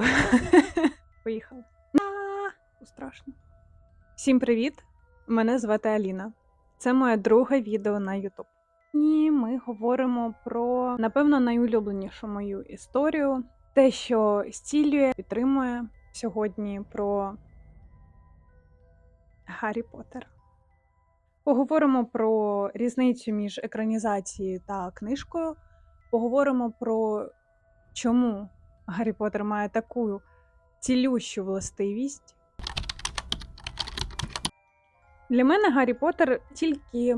Фу. Поїхали. Страшно. Всім привіт! Мене звати Аліна. Це моє друге відео на YouTube. І ми говоримо про, напевно, найулюбленішу мою історію. Те, що зцілює, підтримує сьогодні про Гаррі Поттера. Поговоримо про різницю між екранізацією та книжкою. Поговоримо про чому Гаррі Поттер має таку цілющу властивість. Для мене Гаррі Поттер тільки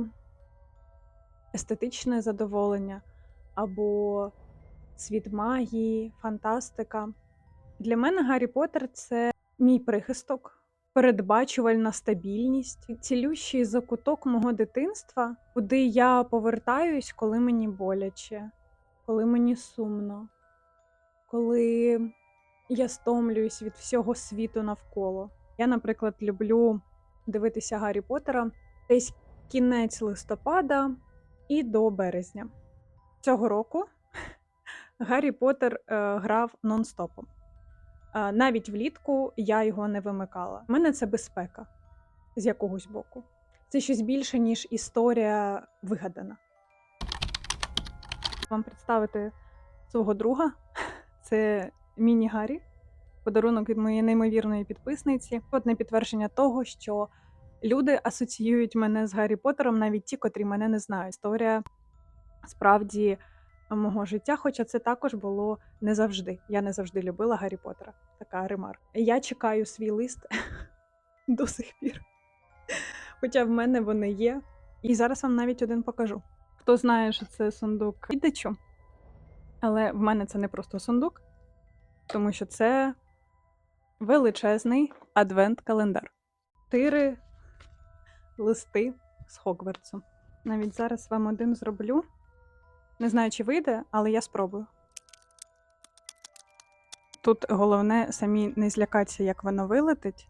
естетичне задоволення або світ магії, фантастика. Для мене Гаррі Поттер це мій прихисток, передбачувальна стабільність, цілющий закуток мого дитинства, куди я повертаюсь, коли мені боляче, коли мені сумно, коли я стомлююсь від всього світу навколо. Я, наприклад, люблю дивитися Гаррі Поттера десь кінець листопада і до березня. Цього року Гаррі Поттер е, грав нон-стопом. Е, навіть влітку я його не вимикала. У мене це безпека з якогось боку. Це щось більше, ніж історія вигадана. Вам представити свого друга. Це Міні Гаррі, подарунок від моєї неймовірної підписниці. Одне підтвердження того, що люди асоціюють мене з Гаррі Поттером, навіть ті, котрі мене не знають. Історія справді мого життя, хоча це також було не завжди. Я не завжди любила Гаррі Поттера. Така ремарка. Я чекаю свій лист до сих пір. Хоча в мене вони є. І зараз вам навіть один покажу. Хто знає, що це сундук віддачу, але в мене це не просто сундук, тому що це величезний адвент-календар. Чотири листи з Хогвартсу. Навіть зараз вам один зроблю. Не знаю, чи вийде, але я спробую. Тут головне самі не злякатися, як воно вилетить.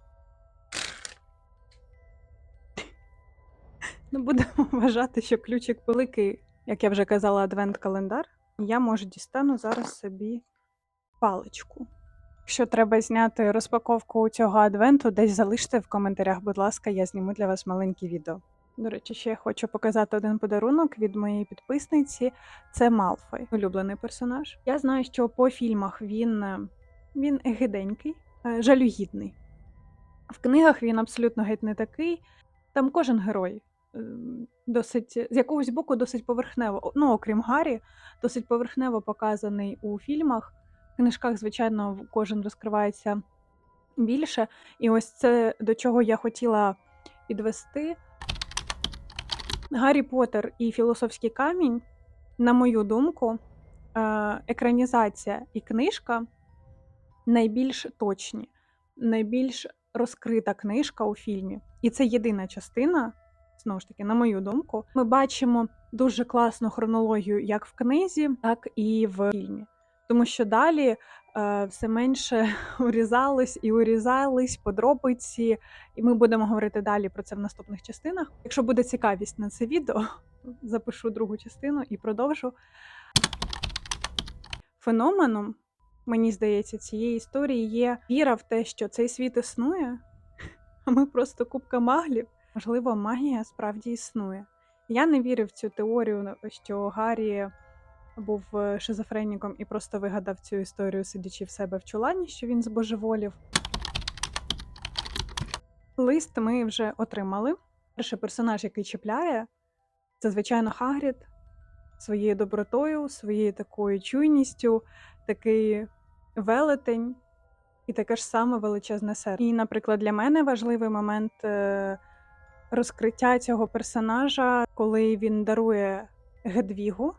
Ну, будемо вважати, що ключик великий, як я вже казала, адвент-календар. Я може дістану зараз собі паличку. Якщо треба зняти розпаковку цього адвенту, десь залиште в коментарях, будь ласка, я зніму для вас маленьке відео. До речі, ще я хочу показати один подарунок від моєї підписниці. Це Малфой, улюблений персонаж. Я знаю, що по фільмах він, е, він гиденький, е, жалюгідний. В книгах він абсолютно геть не такий. Там кожен герой досить з якогось боку досить поверхнево, ну окрім Гаррі, досить поверхнево показаний у фільмах. В книжках, звичайно, кожен розкривається більше. І ось це до чого я хотіла підвести. Гаррі Поттер і Філософський камінь, на мою думку, е, екранізація і книжка найбільш точні, найбільш розкрита книжка у фільмі. І це єдина частина, знову ж таки, на мою думку, ми бачимо дуже класну хронологію як в книзі, так і в фільмі. Тому що далі е, все менше урізались і урізались подробиці, і ми будемо говорити далі про це в наступних частинах. Якщо буде цікавість на це відео, запишу другу частину і продовжу. Феноменом, мені здається, цієї історії є віра в те, що цей світ існує, а ми просто купка маглів. Можливо, магія справді існує. Я не вірю в цю теорію, що Гаррі був е, шизофреніком і просто вигадав цю історію, сидячи в себе в чулані, що він збожеволів. Лист ми вже отримали. Перший персонаж, який чіпляє, це, звичайно, Хагрід своєю добротою, своєю такою чуйністю, такий велетень і таке ж саме величезне серце. І, наприклад, для мене важливий момент е, розкриття цього персонажа, коли він дарує Гедвігу.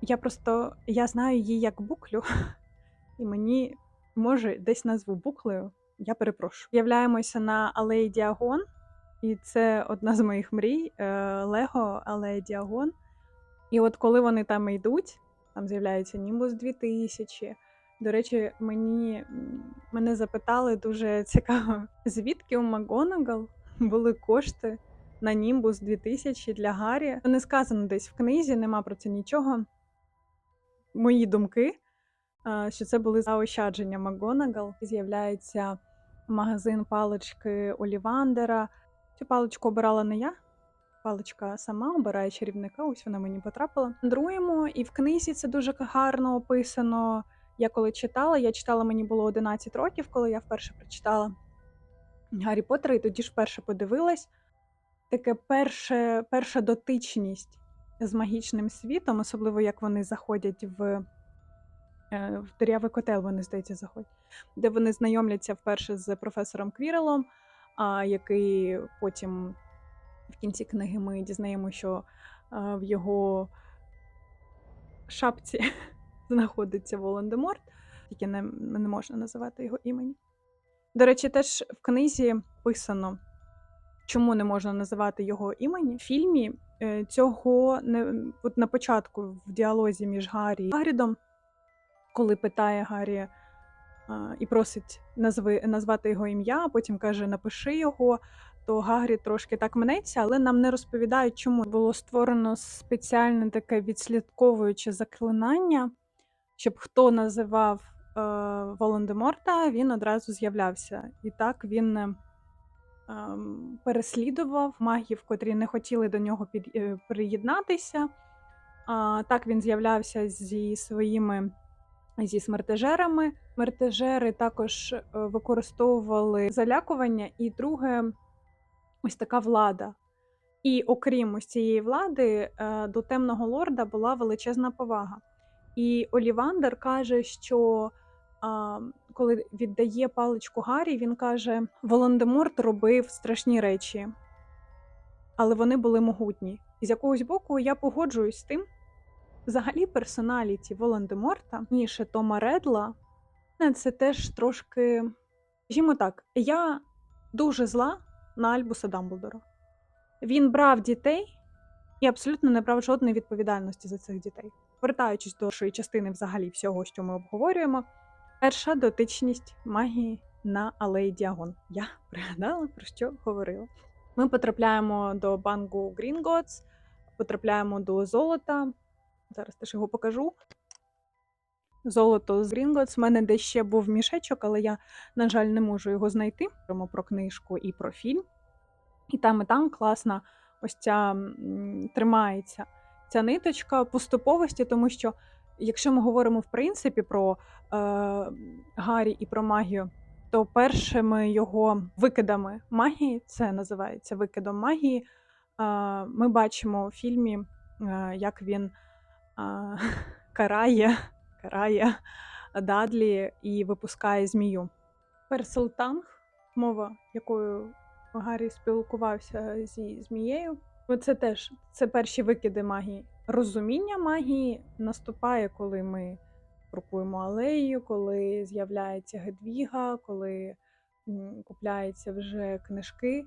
Я просто я знаю її як буклю, і мені може десь назву буклею. Я перепрошую. Являємося на алеї Діагон, і це одна з моїх мрій е, Лего Алея Діагон. І от коли вони там йдуть, там з'являється Німбус 2000. До речі, мені мене запитали дуже цікаво, звідки у Макгонагал були кошти на Німбус 2000 для Гаррі. Не сказано десь в книзі, нема про це нічого. Мої думки. що це були заощадження МакГонагал. З'являється магазин палички Олівандера. Цю паличку обирала не я. Паличка сама обирає чарівника, ось вона мені потрапила. Друємо, і в книзі це дуже гарно описано. Я коли читала, я читала, мені було 11 років, коли я вперше прочитала Гаррі Поттера, і тоді ж вперше подивилась. Таке перше, перша дотичність з магічним світом, особливо як вони заходять в, е, в дирявий котел, вони, здається, заходять, де вони знайомляться вперше з професором Квірелом, а, який потім в кінці книги ми дізнаємося, що а, в його шапці знаходиться Волан-де-Морт, тільки не, не можна називати його імені. До речі, теж в книзі писано, чому не можна називати його імені. В фільмі е, цього не от на початку в діалозі між Гаррі і Гагрідом, коли питає Гаррі а, і просить назви, назвати його ім'я, а потім каже: напиши його. То Гагрі трошки так мнеться, але нам не розповідають, чому було створено спеціальне таке відслідковуюче заклинання, щоб хто називав е, Волан-де-Морта, він одразу з'являвся. І так він е, ем, переслідував магів, котрі не хотіли до нього під, е, приєднатися. Так він з'являвся зі своїми зі смертежерами. Смертежери також е, використовували залякування, і друге, ось така влада. І окрім ось цієї влади, е, до темного лорда була величезна повага. І Олівандер каже, що коли віддає паличку Гаррі, він каже: Волан-де-Морт робив страшні речі, але вони були могутні. І з якогось боку я погоджуюсь з тим. Взагалі, персоналіті Волан-де-Морта, ніше Тома Редла, е, це теж трошки. Скажімо так, я дуже зла на Альбуса Дамблдора. Він брав дітей і абсолютно не брав жодної відповідальності за цих дітей. Вертаючись до першої частини взагалі всього, що ми обговорюємо, перша дотичність магії на алеї Діагон. Я пригадала, про що говорила. Ми потрапляємо до банку Грінготс, потрапляємо до золота. Зараз теж його покажу. Золото з Грінготс. У мене десь ще був мішечок, але я, на жаль, не можу його знайти. Говоримо про книжку і про фільм. І там, і там класна ось ця тримається ця ниточка поступовості, тому що якщо ми говоримо в принципі про е, Гаррі і про магію, то першими його викидами магії, це називається викидом магії. Е, ми бачимо в фільмі, е, як він е, карає, карає Дадлі і випускає змію. Перселтанг, мова, якою Гаррі спілкувався зі змією. Це теж це перші викиди магії. Розуміння магії наступає, коли ми крокуємо алею, коли з'являється Гедвіга, коли купляються вже книжки.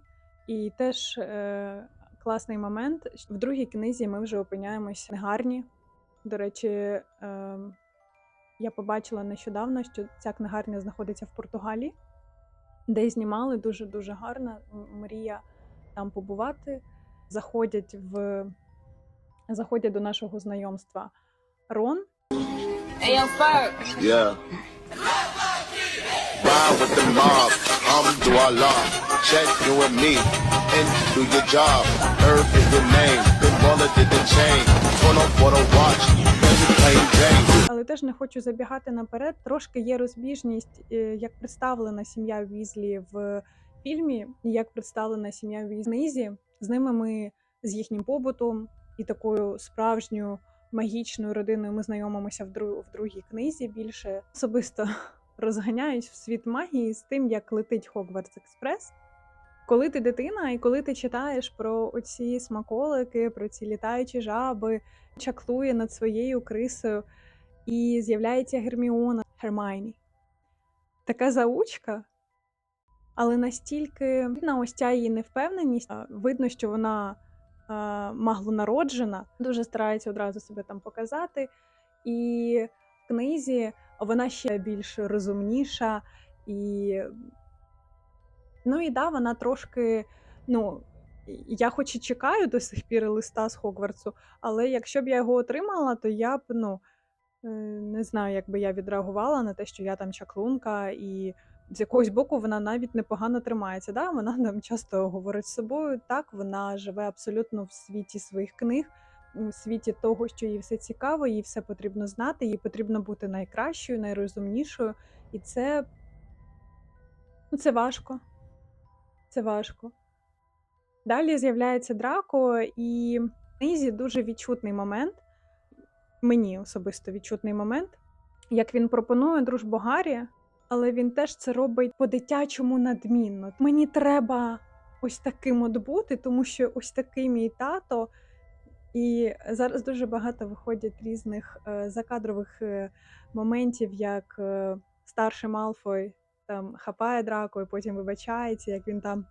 І теж е, класний момент. В другій книзі ми вже опиняємося в книгарні. До речі, е, я побачила нещодавно, що ця книгарня знаходиться в Португалії, де знімали дуже дуже гарна мрія там побувати. Заходять в заходять до нашого знайомства. Рон. Але теж не хочу забігати наперед. Трошки є розбіжність, е, як представлена сім'я Візлі в фільмі, і як представлена сім'я Візлі в книзі. З ними ми з їхнім побутом і такою справжньою магічною родиною ми знайомимося в, дру- в другій книзі. Більше особисто розганяюсь в світ магії з тим, як летить Хогвартс Експрес. Коли ти дитина, і коли ти читаєш про оці смаколики, про ці літаючі жаби, чаклує над своєю крисою, і з'являється Герміона Гермайні. Така заучка, але настільки видна ось ця її невпевненість, видно, що вона маглонароджена, дуже старається одразу себе там показати. І в книзі вона ще більш розумніша і. Ну і да, вона трошки. Ну, я хоч і чекаю до сих пір листа з Хогвартсу, але якщо б я його отримала, то я б ну, Е, Не знаю, як би я відреагувала на те, що я там чаклунка, і з якогось боку вона навіть непогано тримається. Да? Вона там часто говорить з собою. Так, вона живе абсолютно в світі своїх книг, у світі того, що їй все цікаво, їй все потрібно знати, їй потрібно бути найкращою, найрозумнішою. І це, ну, це важко. Це важко. Далі з'являється Драко, і в книзі дуже відчутний момент. Мені особисто відчутний момент, як він пропонує дружбу Гаррі, але він теж це робить по-дитячому надмінно. Мені треба ось таким от бути, тому що ось такий мій тато. І зараз дуже багато виходять різних е, закадрових е, моментів, як е, старший Малфой там хапає драко і потім вибачається, як він там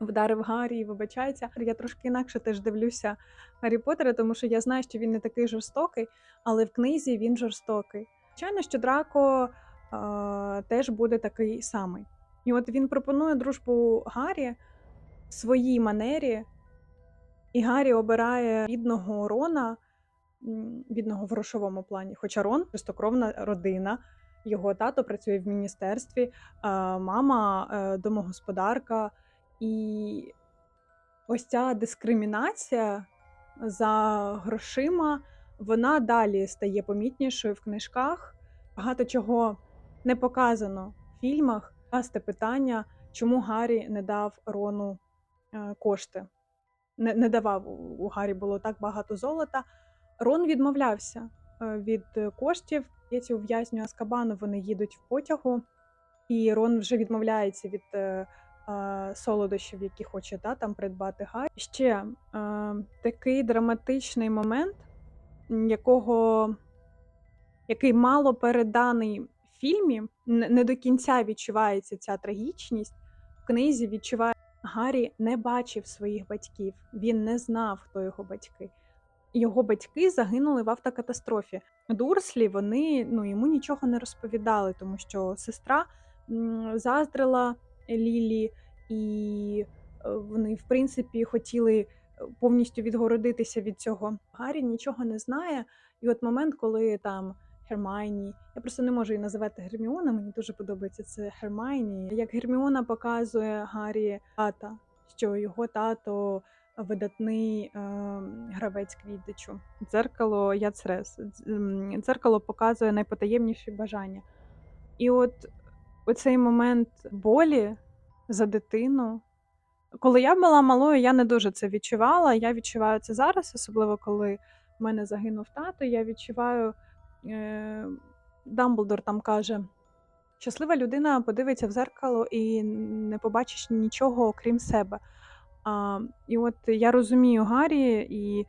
вдарив Гаррі і вибачається. Я трошки інакше теж дивлюся Гаррі Поттера, тому що я знаю, що він не такий жорстокий, але в книзі він жорстокий. Звичайно, що Драко теж буде такий самий. І от він пропонує дружбу Гаррі в своїй манері, і Гаррі обирає бідного Рона, бідного в грошовому плані. Хоча Рон чистокровна родина. Його тато працює в міністерстві, мама е, домогосподарка. І ось ця дискримінація за грошима, вона далі стає помітнішою в книжках. Багато чого не показано в фільмах. Часте питання, чому Гаррі не дав Рону е, кошти. Не, не давав. У- У Гаррі було так багато золота. Рон відмовлявся е, від коштів. Я ці ув'язню Аскабану, вони їдуть в потягу, і Рон вже відмовляється від е, е, солодощів, які хоче та, там придбати Гаррі. Ще е, такий драматичний момент, якого, який мало переданий фільмі, не, до кінця відчувається ця трагічність. В книзі відчуває Гаррі не бачив своїх батьків, він не знав, хто його батьки. Його батьки загинули в автокатастрофі. Дурслі вони ну йому нічого не розповідали, тому що сестра заздрила Лілі, і е, вони, в принципі, хотіли е, повністю відгородитися від цього. Гаррі нічого не знає. І от момент, коли там Гермайні, я просто не можу її називати Герміона, мені дуже подобається це Гермайні. Як Герміона показує Гаррі тата, що його тато видатний е, гравець квіддичу. Дзеркало Яцрес. Дзеркало показує найпотаємніші бажання. І от оцей момент болі за дитину. Коли я була малою, я не дуже це відчувала. Я відчуваю це зараз, особливо коли в мене загинув тато. Я відчуваю, Дамблдор там каже: щаслива людина подивиться в зеркало і не побачиш нічого окрім себе. А, і от я розумію Гаррі, і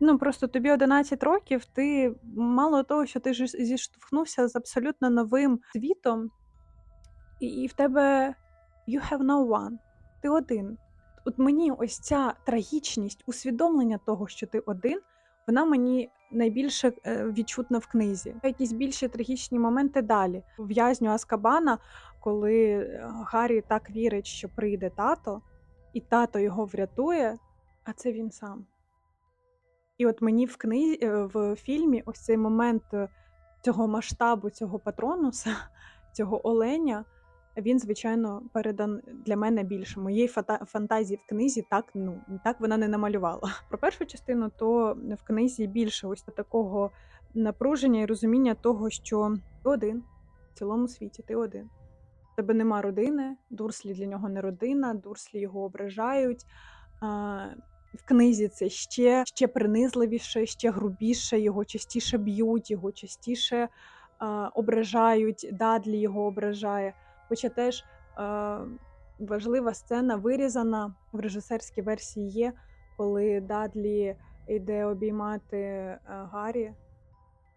ну, просто тобі 11 років, ти мало того, що ти ж зіштовхнувся з абсолютно новим світом, і, і в тебе you have no one. Ти один. От мені ось ця трагічність, усвідомлення того, що ти один, вона мені найбільше е, відчутна в книзі. Якісь більші трагічні моменти далі. В'язню Аскабана, коли е, Гаррі так вірить, що прийде тато, і тато його врятує, а це він сам. І от мені в книзі е, в фільмі ось цей момент цього масштабу, цього патронуса, цього оленя, він, звичайно, передан для мене більше. Моєї фантазії в книзі так, ну, так вона не намалювала. Про першу частину, то в книзі більше ось такого напруження і розуміння того, що ти один в цілому світі, ти один. Тебе нема родини, Дурслі для нього не родина, Дурслі його ображають. В книзі це ще, ще принизливіше, ще грубіше, його частіше б'ють, його частіше ображають, Дадлі його ображає. Хоча теж е, важлива сцена вирізана в режисерській версії є, коли Дадлі йде обіймати е, Гаррі.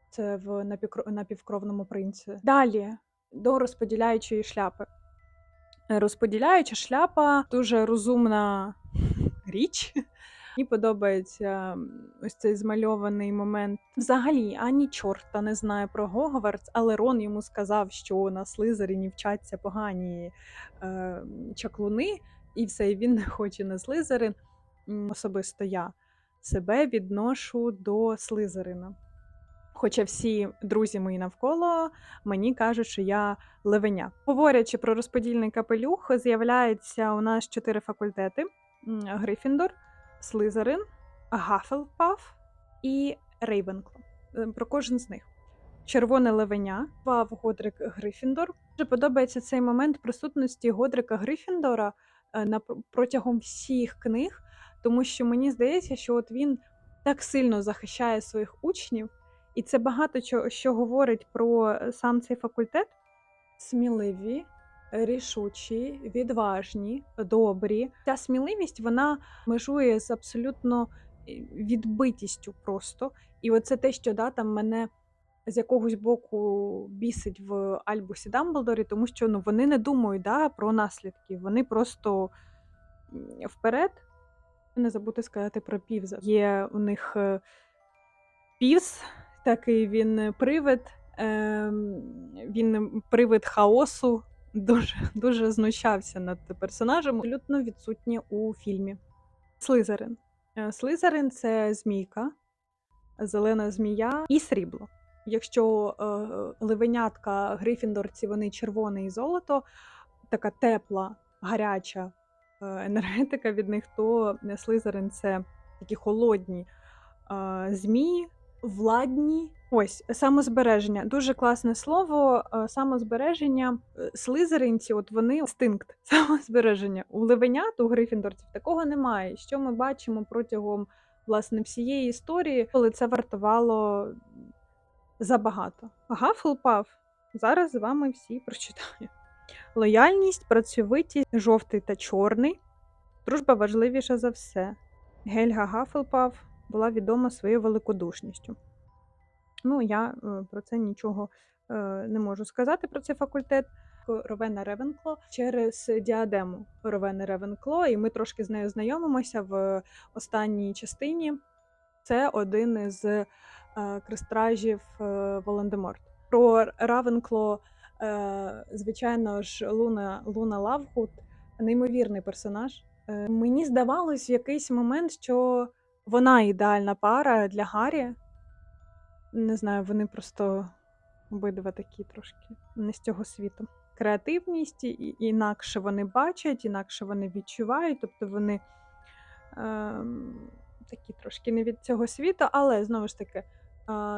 Це в напівкровному принці. Далі до розподіляючої шляпи. Розподіляюча шляпа дуже розумна річ. Мені подобається ось цей змальований момент. Взагалі, ані чорта не знає про Гогвартс, але Рон йому сказав, що на Слизеріні вчаться погані е, чаклуни, і все, і він не хоче на Слизерин. Особисто я себе відношу до Слизерина. Хоча всі друзі мої навколо мені кажуть, що я левеня. Говорячи про розподільний капелюх, з'являється у нас чотири факультети: Грифіндор, Слизерин, Гафелпаф і Рейвенкло. Е, Про кожен з них. Червоне левеня, Вав Годрик Грифіндор. Дуже подобається цей момент присутності Годрика Грифіндора е, протягом всіх книг, тому що мені здається, що от він так сильно захищає своїх учнів, і це багато чого що говорить про е, сам цей факультет. Сміливі, рішучі, відважні, добрі. Ця сміливість вона межує з абсолютно е, відбитістю просто. І оце те, що да, там мене з якогось боку бісить в Альбусі Дамблдорі, тому що ну, вони не думають да, про наслідки. Вони просто вперед. Не забути сказати про півза. Є у них е, півз, такий він привид, ем, він привид хаосу. Дуже, дуже знущався над персонажем. Абсолютно відсутнє у фільмі. Слизерин. Е, Слизерин це змійка, зелена змія і срібло. Якщо е, ливенятка Грифіндорці вони червоне і золото, така тепла, гаряча е, енергетика від них, то е, Слизерин це такі холодні е, змії, владні. Ось самозбереження. Дуже класне слово. е, Самозбереження. Е, Слизеринці, от вони інстинкт самозбереження. У ливенят, у грифіндорців такого немає. Що ми бачимо протягом власне всієї історії, коли це вартувало забагато. Гафлпав. Зараз з вами всі прочитаю. Лояльність, працьовитість, жовтий та чорний. Дружба важливіша за все. Гельга Гафелпав була відома своєю великодушністю. Ну, я е, про це нічого е, не можу сказати про цей факультет. Ровена Ревенкло через діадему Ровени Ревенкло, і ми трошки з нею знайомимося в останній частині. Це один із е, крестражів е, Волан-де-Морт. Про Равенкло, е, звичайно ж, Луна, Луна Лавгуд неймовірний персонаж. Мені здавалось в якийсь момент, що вона ідеальна пара для Гаррі. Не знаю, вони просто обидва такі трошки не з цього світу. Креативність, і- інакше вони бачать, інакше вони відчувають, тобто вони е, такі трошки не від цього світу, але знову ж таки,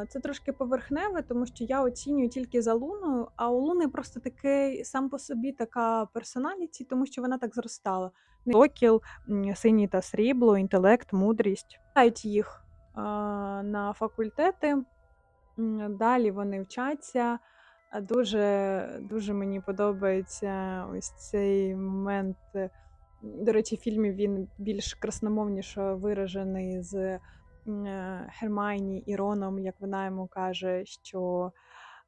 це трошки поверхневе, тому що я оцінюю тільки за Луною, а у Луни просто такий сам по собі така персоналіті, тому що вона так зростала. Сокіл, синій та срібло, інтелект, мудрість. Дають їх на факультети. Далі вони вчаться. Дуже, дуже мені подобається ось цей момент. До речі, в фільмі він більш красномовніше виражений з Гермайні і Роном, як вона йому каже, що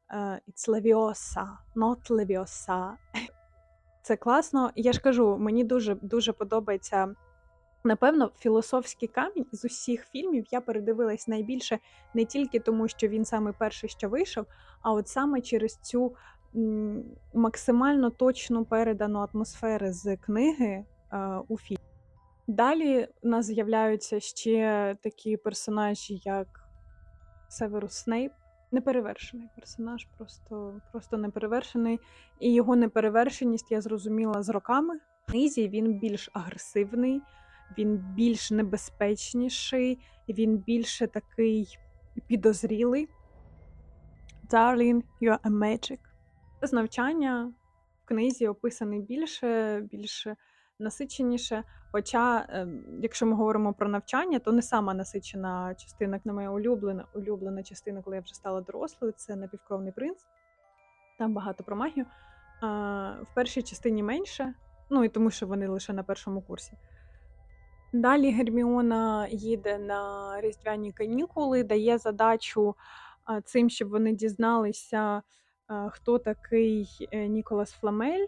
е, It's Leviosa, not Leviosa. Це класно. Я ж кажу, мені дуже дуже подобається. Напевно, філософський камінь з усіх фільмів я передивилась найбільше не тільки тому, що він саме перший, що вийшов, а от саме через цю максимально точну передану атмосферу з книги е, у фільмі. Далі у нас з'являються ще такі персонажі, як Северус Снейп. Неперевершений персонаж, просто, просто неперевершений. І його неперевершеність я зрозуміла з роками. В книзі він більш агресивний, він більш небезпечніший, він більше такий підозрілий. Darling, you are a magic. З навчання в книзі описаний більше, більше насиченіше. Хоча, ем, якщо ми говоримо про навчання, то не сама насичена частина, як на моя улюблена, улюблена частина, коли я вже стала дорослою, це напівкровний принц. Там багато про магію. В першій частині менше, ну і тому, що вони лише на першому курсі. Далі Герміона їде на різдвяні канікули, дає задачу цим, щоб вони дізналися, хто такий е, Ніколас Фламель.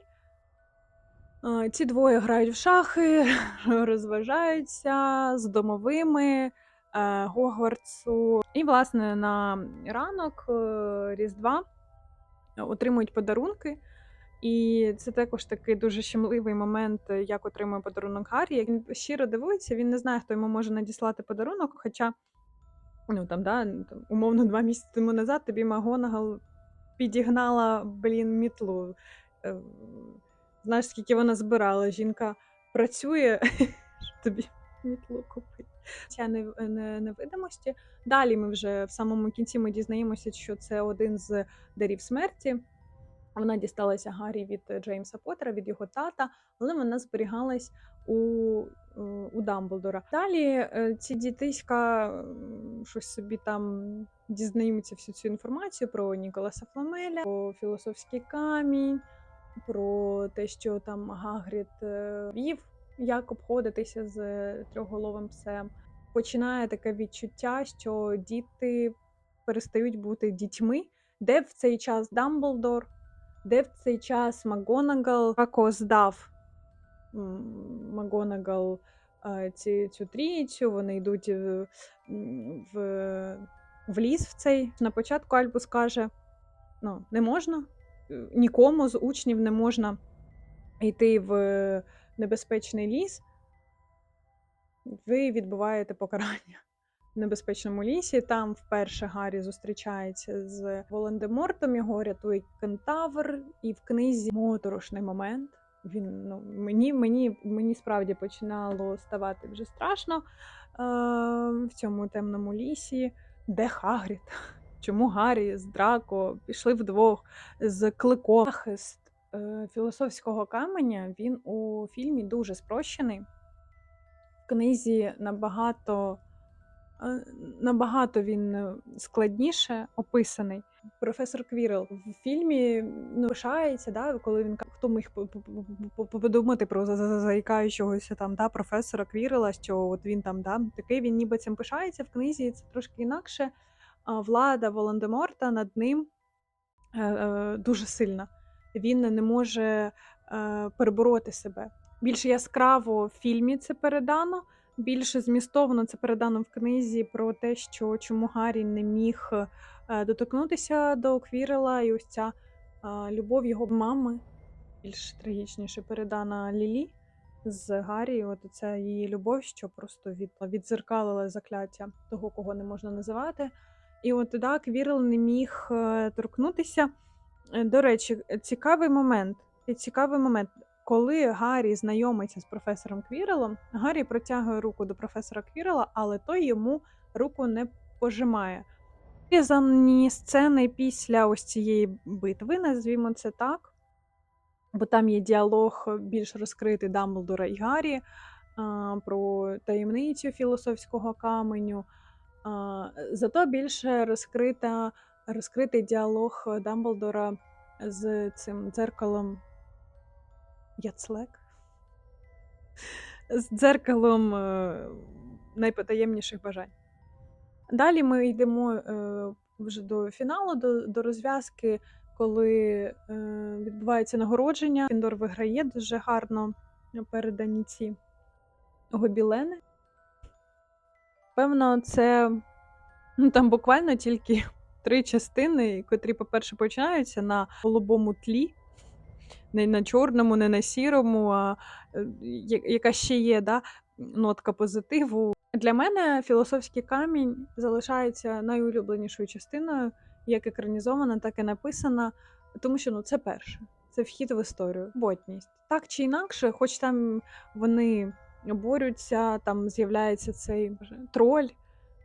Ці двоє грають в шахи, розважаються з домовими е, Гогвартсу. І, власне, на ранок е, Різдва отримують подарунки. І це також такий дуже щемливий момент, е, як отримує подарунок Гаррі. Він щиро дивується, він не знає, хто йому може надіслати подарунок. Хоча Ну там, да, ну, там, умовно, два місяці тому назад тобі Магонагал підігнала, блін, мітлу. Знаєш, скільки вона збирала? Жінка працює, тобі мітлу купити. Ця нев- не- невидимості. Далі ми вже в самому кінці ми дізнаємося, що це один з дарів смерті. Вона дісталася Гаррі від е, Джеймса Поттера, від його тата, але вона зберігалась у, е, у Дамблдора. Далі е, ці дітиська щось собі там дізнаються всю цю інформацію про Ніколаса Фламеля, про філософський камінь, про те, що там Гагрід е, вів, як обходитися з трьохголовим псем. Починає таке відчуття, що діти перестають бути дітьми, де в цей час Дамблдор, де в цей час Макгонагал? Рако здав? М, Макгонагал е, ці, цю трійцю, вони йдуть в, в, в ліс в цей. На початку Альбус каже: ну, не можна, нікому з учнів не можна йти в небезпечний ліс. Ви відбуваєте покарання в небезпечному лісі. Там вперше Гаррі зустрічається з Волан-де-Мортом, його рятує кентавр, і в книзі моторошний момент. Він ну мені, мені, мені справді починало ставати вже страшно е, в цьому темному лісі. Де Хагрід? Чому Гаррі з Драко пішли вдвох з кликом? Захист е, філософського каменя він у фільмі дуже спрощений. В книзі набагато, е, набагато він е, складніше описаний. Професор Квірел в фільмі ну, пишається, да, коли він ка- хто міг по- по- по- по- подумати про за- за- заїкаючогося там да, професора Квірела, що от він там да, такий він ніби цим пишається. В книзі це трошки інакше. Влада Волан-де-Морта над ним е, е, дуже сильна. Він не може е, перебороти себе. Більш яскраво в фільмі це передано, більш змістовно це передано в книзі про те, що чому Гаррі не міг доторкнутися до Квірела, і ось ця любов його мами більш трагічніше передана Лілі з Гаррі. От це її любов, що просто від, відзеркалила закляття того, кого не можна називати. І от да, Квірл не міг е, торкнутися. Е, До речі, цікавий момент. Цікавий момент. Коли Гаррі знайомиться з професором Квірелом, Гаррі протягує руку до професора Квірела, але той йому руку не пожимає. Врізані сцени після ось цієї битви, назвімо це так, бо там є діалог більш розкритий Дамблдора і Гаррі про таємницю філософського каменю. Зато більше розкрита, розкритий діалог Дамблдора з цим дзеркалом Яцлек. З дзеркалом е, найпотаємніших бажань. Далі ми йдемо е, вже до фіналу, до, до розв'язки, коли е, відбувається нагородження. Фіндор виграє дуже гарно передані ці гобілени. Певно, це ну, там буквально тільки три частини, котрі, по-перше, починаються на голубому тлі, не на чорному, не на сірому, а е, яка ще є да, нотка позитиву. Для мене філософський камінь залишається найулюбленішою частиною, як екранізована, так і написана, тому що ну, це перше. Це вхід в історію, ботність. Так чи інакше, хоч там вони борються, там з'являється цей троль,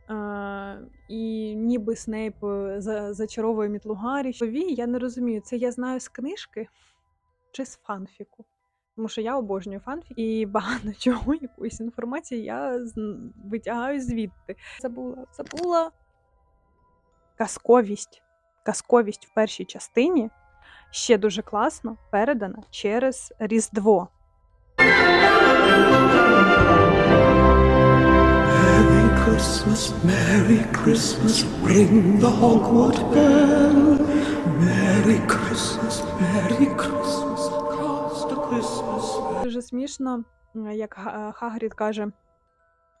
а, і ніби Снейп е, за- зачаровує мітлу Гаррі. Пові, я не розумію, це я знаю з книжки чи з фанфіку. Тому що я обожнюю фанфік і багато чого, якоїсь інформації я витягаю звідти. Забула, забула. Казковість. Казковість в першій частині ще дуже класно передана через Різдво. Christmas, Merry Christmas, ring the Hogwarts bell. Merry Christmas, Merry Christmas, cast a Christmas. Дуже смішно, як Хагрід каже: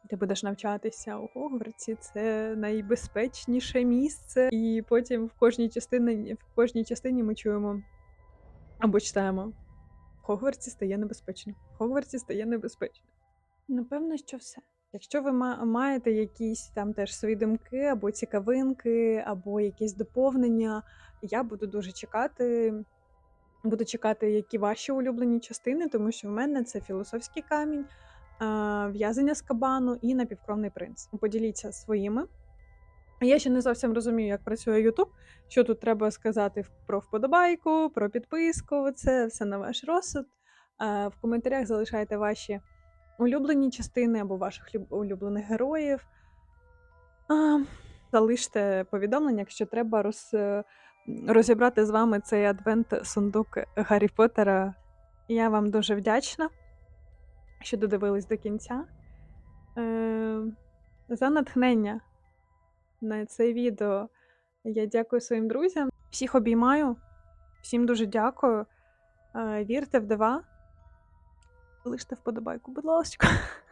ти будеш навчатися у Хогвартсі, це найбезпечніше місце. І потім в кожній частині, в кожній частині ми чуємо або читаємо: Хогвартсі стає небезпечно. В Хогвартсі стає небезпечно. Напевно, що все. Якщо ви ма- маєте якісь там теж свої думки, або цікавинки, або якісь доповнення, я буду дуже чекати. Буду чекати, які ваші улюблені частини, тому що в мене це філософський камінь, в'язання з кабану і напівкровний принц. Поділіться своїми. Я ще не зовсім розумію, як працює YouTube, що тут треба сказати про вподобайку, про підписку. Це все на ваш розсуд. В коментарях залишайте ваші улюблені частини або ваших улюблених героїв. Залиште повідомлення, якщо треба роз, е, розібрати з вами цей адвент-сундук Гаррі Поттера. Я вам дуже вдячна, що додивились до кінця. Е, за натхнення на це відео. Я дякую своїм друзям. Всіх обіймаю, всім дуже дякую. Е, Вірте в дива. Лиште вподобайку, будь ласка.